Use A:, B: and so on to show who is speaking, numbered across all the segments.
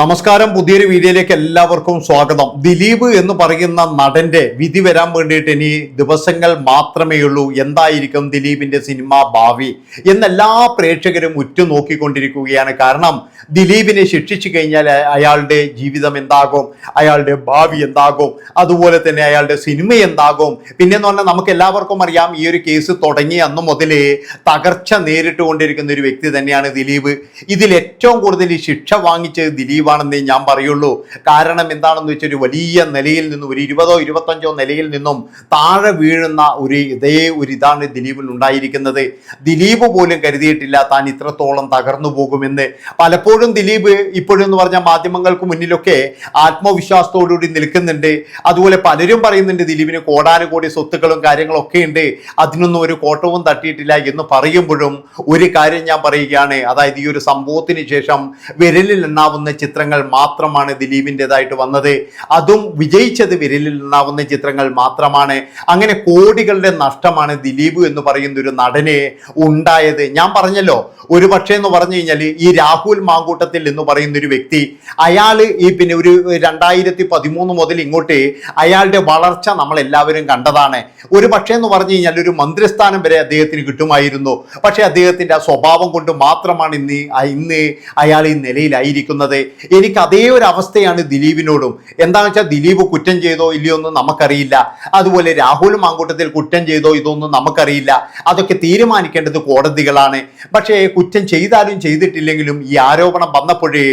A: നമസ്കാരം. പുതിയൊരു വീഡിയോയിലേക്ക് എല്ലാവർക്കും സ്വാഗതം. ദിലീപ് എന്ന് പറയുന്ന നടന്റെ വിധി വരാൻ വേണ്ടിയിട്ട് ഇനി ദിവസങ്ങൾ മാത്രമേ ഉള്ളൂ. എന്തായിരിക്കും ദിലീപിന്റെ സിനിമ ഭാവി എന്നെല്ലാ പ്രേക്ഷകരും ഉറ്റുനോക്കിക്കൊണ്ടിരിക്കുകയാണ്. കാരണം ദിലീപിനെ ശിക്ഷിച്ചു കഴിഞ്ഞാൽ അയാളുടെ ജീവിതം എന്താകും? അയാളുടെ ഭാവി എന്താകും? അതുപോലെ തന്നെ അയാളുടെ സിനിമ എന്താകും? പിന്നെ എന്ന് പറഞ്ഞാൽ നമുക്ക് എല്ലാവർക്കും അറിയാം ഈ ഒരു കേസ് തുടങ്ങി അന്ന് മുതലേ തകർച്ച നേരിട്ട് കൊണ്ടിരിക്കുന്ന ഒരു വ്യക്തി തന്നെയാണ് ദിലീപ്. ഇതിൽ ഏറ്റവും കൂടുതൽ ശിക്ഷ വാങ്ങിച്ചത് ദിലീപാണെന്നേ ഞാൻ പറയുള്ളൂ. കാരണം എന്താണെന്ന് വെച്ചാൽ ഒരു വലിയ നിലയിൽ നിന്നും ഒരു ഇരുപതോ ഇരുപത്തഞ്ചോ നിലയിൽ നിന്നും താഴെ വീഴുന്ന ഒരു ഇതേ ഒരു ഇതാണ് ദിലീപിൽ ഉണ്ടായിരിക്കുന്നത്. ദിലീപ് പോലും കരുതിയിട്ടില്ല താൻ ഇത്രത്തോളം തകർന്നു പോകുമെന്ന്. പലപ്പോഴും ദിലീപ് ഇപ്പോഴും എന്ന് പറഞ്ഞ മാധ്യമങ്ങൾക്ക് മുന്നിലൊക്കെ ആത്മവിശ്വാസത്തോടുകൂടി നിൽക്കുന്നുണ്ട്. അതുപോലെ പലരും പറയുന്നുണ്ട് ദിലീപിന് കോടാനുകോടി സ്വത്തുക്കളും കാര്യങ്ങളൊക്കെ ഉണ്ട്. അതിനൊന്നും ഒരു കോട്ടവും തട്ടിയിട്ടില്ല എന്ന് പറയുമ്പോഴും ഒരു കാര്യം ഞാൻ പറയുകയാണ്. അതായത് ഈ ഒരു സംഭവത്തിന് ശേഷം വിരലിൽ എണ്ണാവുന്ന ചിത്രങ്ങൾ മാത്രമാണ് ദിലീപിന്റെതായിട്ട് വന്നത്. അതും വിജയിച്ചത് വിരലിൽ നിന്നാവുന്ന ചിത്രങ്ങൾ മാത്രമാണ്. അങ്ങനെ കോടികളുടെ നഷ്ടമാണ് ദിലീപ് എന്ന് പറയുന്ന ഒരു നടന് ഉണ്ടായത്. ഞാൻ പറഞ്ഞല്ലോ ഒരു പക്ഷേ എന്ന് പറഞ്ഞു കഴിഞ്ഞാൽ ഈ രാഹുൽ മാങ്കൂട്ടത്തിൽ എന്ന് പറയുന്ന ഒരു വ്യക്തി അയാൾ ഈ പിന്നെ ഒരു രണ്ടായിരത്തി പതിമൂന്ന് മുതൽ ഇങ്ങോട്ട് അയാളുടെ വളർച്ച നമ്മൾ എല്ലാവരും കണ്ടതാണ്. ഒരു പക്ഷേ എന്ന് പറഞ്ഞു കഴിഞ്ഞാൽ ഒരു മന്ത്രിസ്ഥാനം വരെ അദ്ദേഹത്തിന് കിട്ടുമായിരുന്നു. പക്ഷേ അദ്ദേഹത്തിന്റെ ആ സ്വഭാവം കൊണ്ട് മാത്രമാണ് ഇന്ന് ഇന്ന് അയാൾ ഈ നിലയിലായിരിക്കുന്നത്. എനിക്ക് അതേ ഒരു അവസ്ഥയാണ് ദിലീപിനോടും. എന്താണെന്ന് വെച്ചാൽ ദിലീപ് കുറ്റം ചെയ്തോ ഇല്ലയോ ഒന്നും നമുക്കറിയില്ല. അതുപോലെ രാഹുലും മാങ്കൂട്ടത്തിൽ കുറ്റം ചെയ്തോ ഇതൊന്നും നമുക്കറിയില്ല. അതൊക്കെ തീരുമാനിക്കേണ്ടത് കോടതികളാണ്. പക്ഷേ കുറ്റം ചെയ്താലും ചെയ്തിട്ടില്ലെങ്കിലും ഈ ആരോപണം വന്നപ്പോഴേ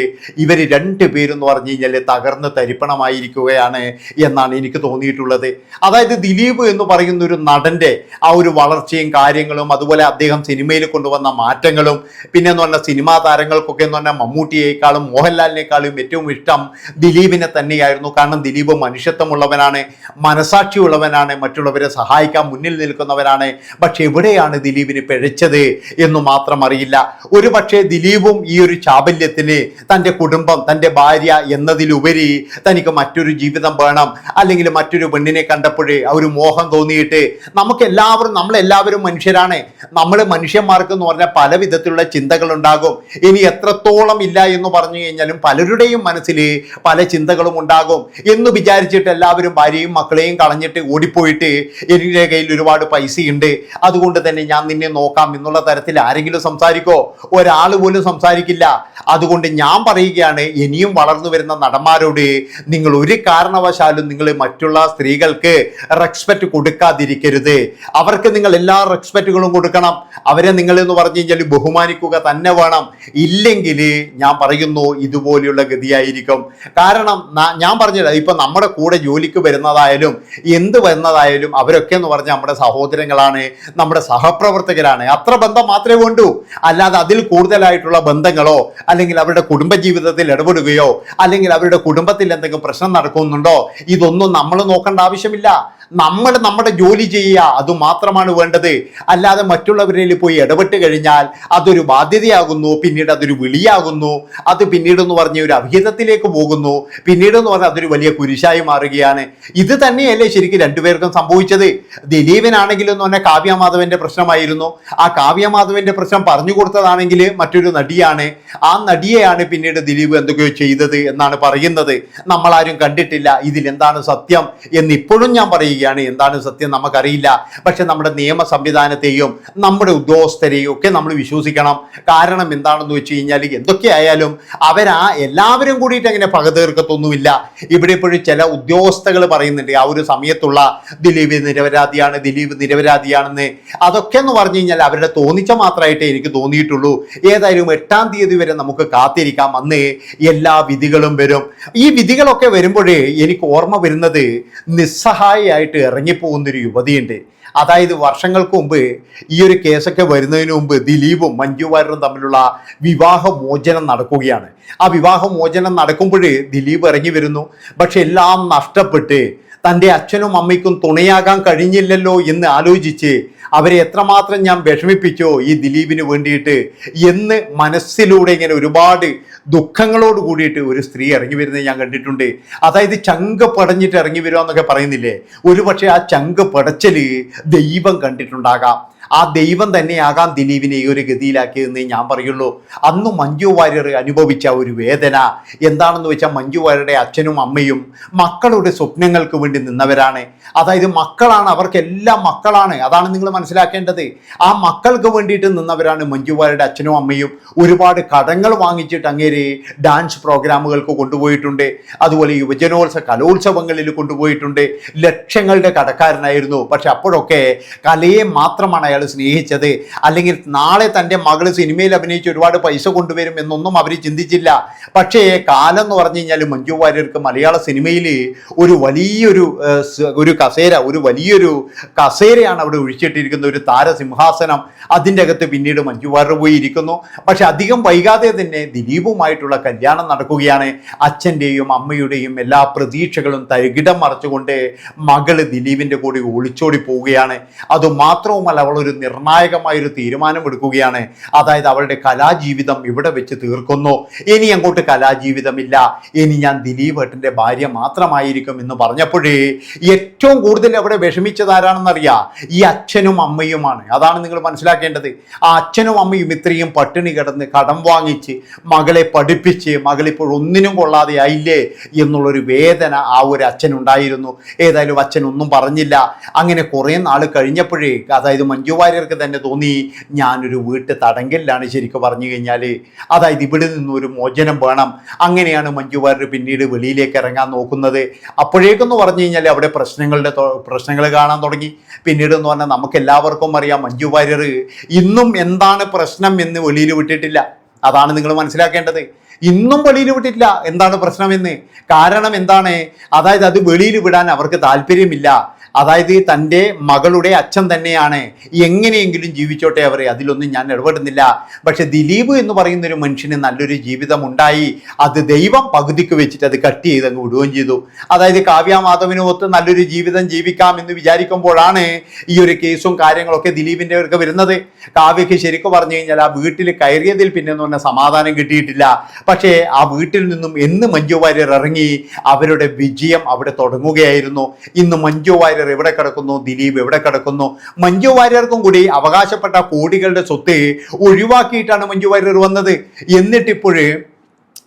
A: ഇവർ രണ്ടുപേരും എന്ന് പറഞ്ഞു കഴിഞ്ഞാൽ തകർന്ന് തരിപ്പണമായിരിക്കുകയാണ് എന്നാണ് എനിക്ക് തോന്നിയിട്ടുള്ളത്. അതായത് ദിലീപ് എന്ന് പറയുന്ന ഒരു നടന്റെ ആ ഒരു വളർച്ചയും കാര്യങ്ങളും അതുപോലെ അദ്ദേഹം സിനിമയിൽ കൊണ്ടുവന്ന മാറ്റങ്ങളും പിന്നെ എന്ന് പറഞ്ഞാൽ സിനിമാ താരങ്ങൾക്കൊക്കെ എന്ന് പറഞ്ഞാൽ മമ്മൂട്ടിയേക്കാളും മോഹൻലാലിനേക്കാളും ഏറ്റവും ഇഷ്ടം ദിലീപിനെ തന്നെയായിരുന്നു. കാരണം ദിലീപ് മനുഷ്യത്വമുള്ളവനാണ് മനസാക്ഷിയുള്ളവനാണ് മറ്റുള്ളവരെ സഹായിക്കാൻ മുന്നിൽ നിൽക്കുന്നവനാണ് പക്ഷെ എവിടെയാണ് ദിലീപിന് പിഴച്ചത് എന്ന് മാത്രം അറിയില്ല. ഒരു പക്ഷേ ദിലീപും ഈ ഒരു ചാബല്യത്തിന് തന്റെ കുടുംബം തന്റെ ഭാര്യ എന്നതിലുപരി തനിക്ക് മറ്റൊരു ജീവിതം വേണം. അല്ലെങ്കിൽ മറ്റൊരു പെണ്ണിനെ കണ്ടപ്പോഴേ ആ ഒരു മോഹം തോന്നിയിട്ട് നമുക്ക് എല്ലാവരും നമ്മളെല്ലാവരും മനുഷ്യരാണ്. നമ്മൾ മനുഷ്യന്മാർക്ക് എന്ന് പറഞ്ഞാൽ പല വിധത്തിലുള്ള ചിന്തകൾ ഉണ്ടാകും ഇനി എത്രത്തോളം ഇല്ല എന്ന് പറഞ്ഞു കഴിഞ്ഞാലും പലരുടെയും മനസ്സിൽ പല ചിന്തകളും ഉണ്ടാകും എന്ന് വിചാരിച്ചിട്ട് എല്ലാവരും ഭാര്യയും മക്കളെയും കളഞ്ഞിട്ട് ഓടിപ്പോയിട്ട് എന്റെ കയ്യിൽ ഒരുപാട് പൈസയുണ്ട്. അതുകൊണ്ട് തന്നെ ഞാൻ നിന്നെ നോക്കാം എന്നുള്ള തരത്തിൽ ആരെങ്കിലും സംസാരിക്കോ? ഒരാൾ പോലും സംസാരിക്കില്ല. അതുകൊണ്ട് ഞാൻ പറയുകയാണ് ഇനിയും വളർന്നു വരുന്ന നടന്മാരോട് നിങ്ങൾ ഒരു കാരണവശാലും നിങ്ങൾ മറ്റുള്ള സ്ത്രീകൾക്ക് റെസ്പെക്റ്റ് കൊടുക്കാതിരിക്കരുത്. അവർക്ക് നിങ്ങൾ എല്ലാ റെസ്പെക്റ്റുകളും കൊടുക്കണം. അവരെ നിങ്ങൾ എന്ന് പറഞ്ഞു കഴിഞ്ഞാൽ ബഹുമാനിക്കുക തന്നെ വേണം. ഇല്ലെങ്കിൽ ഞാൻ പറയുന്നു ഇതുപോലെയുള്ള ഗതിയായിരിക്കും. കാരണം ഞാൻ പറഞ്ഞില്ല ഇപ്പൊ നമ്മുടെ കൂടെ ജോലിക്ക് വരുന്നതായാലും എന്ത് വരുന്നതായാലും അവരൊക്കെ എന്ന് പറഞ്ഞാൽ നമ്മുടെ സഹോദരങ്ങളാണ് നമ്മുടെ സഹപ്രവർത്തകരാണ്. അത്ര ബന്ധം മാത്രമേ വേണ്ടൂ അല്ലാതെ അതിൽ കൂടുതലായിട്ടുള്ള ബന്ധങ്ങളോ അല്ലെങ്കിൽ അവരുടെ കുടുംബജീവിതത്തിൽ ഇടപെടുകയോ അല്ലെങ്കിൽ അവരുടെ കുടുംബത്തിൽ എന്തെങ്കിലും പ്രശ്നം നടക്കുന്നുണ്ടോ ഇതൊന്നും നമ്മൾ നോക്കേണ്ട ആവശ്യമില്ല. നമ്മൾ നമ്മുടെ ജോലി ചെയ്യുക അത് മാത്രമാണ് വേണ്ടത്. അല്ലാതെ മറ്റുള്ളവരിൽ പോയി ഇടപെട്ട് കഴിഞ്ഞാൽ അതൊരു ബാധ്യതയാകുന്നു പിന്നീട് അതൊരു വിളിയാകുന്നു. അത് പിന്നീട് എന്ന് പറഞ്ഞ ഒരു അഭിഹിതത്തിലേക്ക് പോകുന്നു. പിന്നീട് എന്ന് പറഞ്ഞാൽ അതൊരു വലിയ കുരിശായി മാറുകയാണ്. ഇത് തന്നെയല്ലേ ശരിക്കും രണ്ടുപേർക്കും സംഭവിച്ചത്. ദിലീപനാണെങ്കിലും എന്ന് പറഞ്ഞാൽ കാവ്യമാധവന്റെ പ്രശ്നമായിരുന്നു. ആ കാവ്യമാധവന്റെ പ്രശ്നം പറഞ്ഞു കൊടുത്തതാണെങ്കിൽ മറ്റൊരു നടിയാണ്. ആ നടിയെയാണ് പിന്നീട് ദിലീപ് എന്തൊക്കെയോ ചെയ്തത് എന്നാണ് പറയുന്നത്. നമ്മളാരും കണ്ടിട്ടില്ല ഇതിൽ എന്താണ് സത്യം എന്ന് ഇപ്പോഴും ഞാൻ പറയുകയാണ് എന്താണ് സത്യം നമുക്കറിയില്ല. പക്ഷെ നമ്മുടെ നിയമ സംവിധാനത്തെയും നമ്മുടെ ഉദ്യോഗസ്ഥരെയും ഒക്കെ നമ്മൾ വിശ്വസിക്കണം. കാരണം എന്താണെന്ന് വെച്ച് കഴിഞ്ഞാൽ എന്തൊക്കെയായാലും അവരാ എല്ലാവരും കൂടിയിട്ട് അങ്ങനെ പക തീർക്കത്തൊന്നുമില്ല ഇവിടെ ഇപ്പോഴും ചില ഉദ്യോഗസ്ഥകൾ പറയുന്നുണ്ട് ആ ഒരു സമയത്തുള്ള ദിലീപ് നിരപരാധിയാണ് ദിലീപ് നിരപരാധിയാണെന്ന്. അതൊക്കെ എന്ന് പറഞ്ഞു കഴിഞ്ഞാൽ അവരുടെ തോന്നിച്ച മാത്രമായിട്ടേ എനിക്ക് തോന്നിയിട്ടുള്ളൂ. ഏതായാലും എട്ടാം തീയതി വരെ നമുക്ക് കാത്തിരിക്കാം. അന്ന് എല്ലാ വിധികളും വരും. ഈ വിധികളൊക്കെ വരുമ്പോഴേ എനിക്ക് ഓർമ്മ വരുന്നത് നിസ്സഹായമായിട്ട് ഇറങ്ങിപ്പോകുന്നൊരു യുവതിയുണ്ട്. അതായത് വർഷങ്ങൾക്ക് മുമ്പ് ഈ ഒരു കേസൊക്കെ വരുന്നതിന് മുമ്പ് ദിലീപും മഞ്ജു വാര്യരും തമ്മിലുള്ള വിവാഹമോചനം നടക്കുകയാണ്. ആ വിവാഹമോചനം നടക്കുമ്പോൾ ദിലീപ് ഇറങ്ങി വരുന്നു. പക്ഷെ എല്ലാം നഷ്ടപ്പെട്ട് തന്റെ അച്ഛനും അമ്മയ്ക്കും തുണയാകാൻ കഴിഞ്ഞില്ലല്ലോ എന്ന് ആലോചിച്ച് അവരെ എത്രമാത്രം ഞാൻ വിഷമിപ്പിച്ചോ ഈ ദിലീപിന് വേണ്ടിയിട്ട് എന്ന് മനസ്സിലൂടെ ഇങ്ങനെ ഒരുപാട് ദുഃഖങ്ങളോട് കൂടിയിട്ട് ഒരു സ്ത്രീ ഇറങ്ങി വരുന്നത് ഞാൻ കണ്ടിട്ടുണ്ട്. അതായത് ചങ്ക് പടഞ്ഞിട്ട് ഇറങ്ങി വരുക എന്നൊക്കെ പറയുന്നില്ലേ? ഒരു പക്ഷേ ആ ചങ്ക് പടച്ചൽ ദൈവം കണ്ടിട്ടുണ്ടാകാം. ആ ദൈവം തന്നെയാകാം ദിലീപിനെ ഈ ഒരു ഗതിയിലാക്കിയതെന്നേ ഞാൻ പറയുള്ളൂ. അന്ന് മഞ്ജു വാര്യർ അനുഭവിച്ച ഒരു വേദന എന്താണെന്ന് വെച്ചാൽ മഞ്ജു വാര്യരുടെ അച്ഛനും അമ്മയും മക്കളുടെ സ്വപ്നങ്ങൾക്ക് വേണ്ടി നിന്നവരാണ്. അതായത് മക്കളാണ് അവർക്കെല്ലാം മക്കളാണ്. അതാണ് നിങ്ങൾ മനസ്സിലാക്കേണ്ടത്. ആ മക്കൾക്ക് വേണ്ടിയിട്ട് നിന്നവരാണ് മഞ്ജുവാരുടെ അച്ഛനും അമ്മയും. ഒരുപാട് കടങ്ങൾ വാങ്ങിച്ചിട്ട് അങ്ങേരെ ഡാൻസ് പ്രോഗ്രാമുകൾക്ക് കൊണ്ടുപോയിട്ടുണ്ട്. അതുപോലെ യുവജനോത്സവ കലോത്സവങ്ങളിൽ കൊണ്ടുപോയിട്ടുണ്ട്. ലക്ഷങ്ങളുടെ കടക്കാരനായിരുന്നു. പക്ഷെ അപ്പോഴൊക്കെ കലയെ മാത്രമാണ് അയാൾ സ്നേഹിച്ചത്. അല്ലെങ്കിൽ നാളെ തന്റെ മകൾ സിനിമയിൽ അഭിനയിച്ച് ഒരുപാട് പൈസ കൊണ്ടുവരും എന്നൊന്നും അവർ ചിന്തിച്ചില്ല. പക്ഷേ കാലം എന്ന് പറഞ്ഞു കഴിഞ്ഞാൽ മഞ്ജു വാര്യർക്ക് മലയാള സിനിമയിൽ ഒരു വലിയൊരു ഒരു കസേര ഒരു വലിയൊരു കസേരയാണ് അവിടെ ഒഴിച്ചിട്ടിരിക്കുന്ന ഒരു താരസിംഹാസനം. അതിന്റെ അകത്ത് പിന്നീട് മഞ്ജു വാര്യർ ഇരിക്കുന്നു. പക്ഷെ അധികം വൈകാതെ തന്നെ ദിലീപുമായിട്ടുള്ള കല്യാണം നടക്കുകയാണ്. അച്ഛന്റെയും അമ്മയുടെയും എല്ലാ പ്രതീക്ഷകളും തകിടം മറച്ചുകൊണ്ട് മകൾ ദിലീപിന്റെ കൂടെ ഒളിച്ചോടി പോവുകയാണ്. അതുമാത്രവുമല്ല അവൾ ഒരു നിർണായകമായൊരു തീരുമാനം എടുക്കുകയാണ് അതായത് അവളുടെ കലാജീവിതം ഇവിടെ വെച്ച് തീർക്കുന്നു. ഇനി അങ്ങോട്ട് കലാജീവിതമില്ല. ഇനി ഞാൻ ദിലീപ് ഏട്ടന്റെ ഭാര്യ മാത്രമായിരിക്കും എന്ന് പറഞ്ഞപ്പോഴേ ഏറ്റവും കൂടുതൽ അവിടെ വിഷമിച്ചത് ആരാണെന്നറിയാം? ഈ അച്ഛനും അമ്മയുമാണ്. അതാണ് നിങ്ങൾ മനസ്സിലാക്കേണ്ടത്. ആ അച്ഛനും അമ്മയും ഇത്രയും പട്ടിണി കിടന്ന് കടം വാങ്ങിച്ച് മകളെ പഠിപ്പിച്ച് മകളിപ്പോൾ ഒന്നിനും കൊള്ളാതെ ആയില്ലേ എന്നുള്ളൊരു വേദന ആ ഒരു അച്ഛനുണ്ടായിരുന്നു ഏതായാലും അച്ഛൻ ഒന്നും പറഞ്ഞില്ല. അങ്ങനെ കുറേ നാൾ കഴിഞ്ഞപ്പോഴേ അതായത് മഞ്ജു വാര്യർക്ക് തന്നെ തോന്നി ഞാനൊരു വീട്ട് തടങ്കലിലാണ് ശരിക്കും പറഞ്ഞു കഴിഞ്ഞാൽ അതായത് ഇവിടെ നിന്നൊരു മോചനം വേണം. അങ്ങനെയാണ് മഞ്ജു വാര്യർ പിന്നീട് വെളിയിലേക്ക് ഇറങ്ങാൻ നോക്കുന്നത്. അപ്പോഴേക്കെന്ന് പറഞ്ഞു കഴിഞ്ഞാൽ അവിടെ പ്രശ്നങ്ങളുടെ പ്രശ്നങ്ങൾ കാണാൻ തുടങ്ങി. പിന്നീട് എന്ന് പറഞ്ഞാൽ നമുക്ക് എല്ലാവർക്കും അറിയാം മഞ്ജു വാര്യർ ഇന്നും എന്താണ് പ്രശ്നം എന്ന് വെളിയിൽ വിട്ടിട്ടില്ല. അതാണ് നിങ്ങൾ മനസ്സിലാക്കേണ്ടത്. ഇന്നും വെളിയിൽ വിട്ടിട്ടില്ല എന്താണ് പ്രശ്നമെന്ന് കാരണം എന്താണ്? അതായത് അത് വെളിയിൽ വിടാൻ അവർക്ക് താല്പര്യമില്ല. അതായത് തന്റെ മകളുടെ അച്ഛൻ തന്നെയാണ്. എങ്ങനെയെങ്കിലും ജീവിച്ചോട്ടെ അവരെ അതിലൊന്നും ഞാൻ ഇടപെടുന്നില്ല. പക്ഷെ ദിലീപ് എന്ന് പറയുന്ന ഒരു മനുഷ്യന് നല്ലൊരു ജീവിതം ഉണ്ടായി അത് ദൈവം പകുതിക്ക് വെച്ചിട്ട് അത് കട്ട് ചെയ്ത് അങ്ങ് വിടുകയും ചെയ്തു. അതായത് കാവ്യ ഒത്ത് നല്ലൊരു ജീവിതം ജീവിക്കാം എന്ന് വിചാരിക്കുമ്പോഴാണ് ഈ ഒരു കേസും കാര്യങ്ങളൊക്കെ ദിലീപിന്റെ ഒക്കെ വരുന്നത്. കാവ്യക്ക് ശരിക്കും പറഞ്ഞു കഴിഞ്ഞാൽ ആ വീട്ടിൽ കയറിയതിൽ പിന്നെ എന്ന് പറഞ്ഞാൽ സമാധാനം കിട്ടിയിട്ടില്ല. പക്ഷേ ആ വീട്ടിൽ നിന്നും എന്ന് മഞ്ജു വാര്യർ ഇറങ്ങി അവരുടെ വിജയം അവിടെ തുടങ്ങുകയായിരുന്നു. ഇന്ന് മഞ്ജു വാര്യർ എവിടെ കിടക്കുന്നു? ദിലീപ് എവിടെ കിടക്കുന്നു? മഞ്ജു വാര്യർക്കും കൂടി അവകാശപ്പെട്ട കോടികളുടെ സ്വത്ത് ഒഴിവാക്കിയിട്ടാണ് മഞ്ജു വാര്യർ വന്നത്. എന്നിട്ടിപ്പോഴേ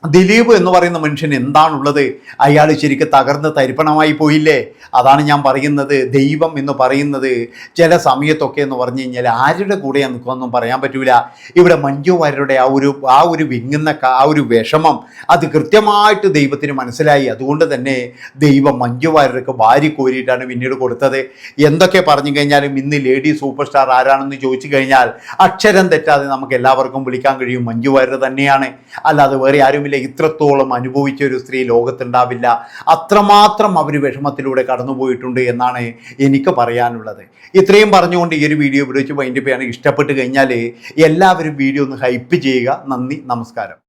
A: ദിലീപ് എന്ന് പറയുന്ന മനുഷ്യൻ എന്താണുള്ളത്? അയാൾ ശരിക്കും തകർന്ന് തരിപ്പണമായി പോയില്ലേ? അതാണ് ഞാൻ പറയുന്നത്. ദൈവം എന്ന് പറയുന്നത് ചില സമയത്തൊക്കെ എന്ന് പറഞ്ഞു കഴിഞ്ഞാൽ ആരുടെ കൂടെയാണ് നിൽക്കുമെന്നും പറയാൻ പറ്റൂല. ഇവിടെ മഞ്ജു വാര്യരുടെ ആ ഒരു ആ ഒരു വിങ്ങുന്ന ആ ഒരു വിഷമം അത് കൃത്യമായിട്ട് ദൈവത്തിന് മനസ്സിലായി. അതുകൊണ്ട് തന്നെ ദൈവം മഞ്ജു വാര്യർക്ക് വാരി കോരിയിട്ടാണ് പിന്നീട് കൊടുത്തത്. എന്തൊക്കെ പറഞ്ഞു കഴിഞ്ഞാലും ഇന്ന് ലേഡി സൂപ്പർ സ്റ്റാർ ആരാണെന്ന് ചോദിച്ചു കഴിഞ്ഞാൽ അക്ഷരം തെറ്റാതെ നമുക്ക് എല്ലാവർക്കും വിളിക്കാൻ കഴിയും. മഞ്ജു വാര്യർ തന്നെയാണ്. അല്ലാതെ വേറെ ആരുമില്ല. ഇത്രത്തോളം അനുഭവിച്ച ഒരു സ്ത്രീ ലോകത്തുണ്ടാവില്ല. അത്രമാത്രം അവർ വിഷമത്തിലൂടെ കടന്നുപോയിട്ടുണ്ട് എന്നാണ് എനിക്ക് പറയാനുള്ളത്. ഇത്രയും പറഞ്ഞുകൊണ്ട് ഈ ഒരു വീഡിയോ ഇവിടെ വൈൻഡിപ്പിയാണ് ഇഷ്ടപ്പെട്ട് കഴിഞ്ഞാൽ എല്ലാവരും വീഡിയോ ഒന്ന് ഹൈപ്പ് ചെയ്യുക. നന്ദി നമസ്കാരം.